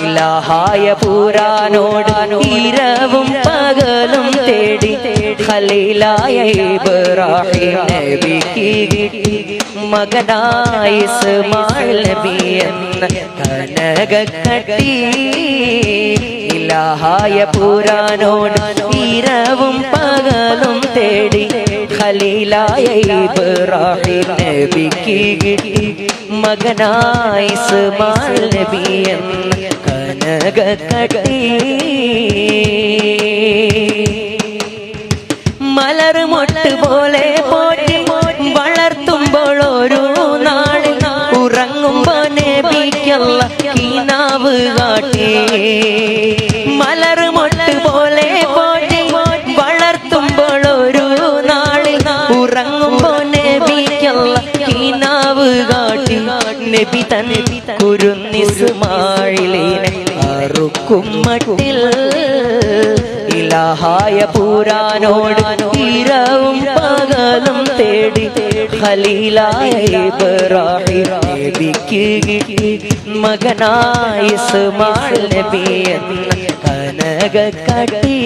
ഇലാഹായ പൂരാനോട് ഇരവും പകലും തേടി ഖലീലായ ഇബ്രാഹിം നബിക്ക് കിട്ടി. എന്ന കനകക്കട്ടി ഇലാഹായ പൂരാനോട് ഇരവും പകലും തേടി ഖലീലായ ഇബ്രാഹിം നബിക്ക് കിട്ടി. നബി എന്ന കനകക്കട്ടി മലർമൊട്ട് പോലെ പോറ്റി വളർത്തുമ്പോൾ ഒരു നാളിൽ ഉറങ്ങുമ്പോ നബിക്കുള്ള കീനാവ് കാട്ടി. മലർമൊട്ട് പോലെ പോറ്റി വളർത്തുമ്പോൾ ഒരു നാളിൽ ഉറങ്ങുമ്പോ നബിക്കുള്ള കീനാവ് കാട്ടി. നബി തൻ കുരുന്നിസുമാഴിലിനെ അറുക്കും ഇലഹായ പൂരാനോട് ഇരവും പകലും തേടി ഖലീലായ നബിക്ക് കനക കട്ടി. ഇസ്മായിൽ നബി എന്ന കനകക്കട്ടി.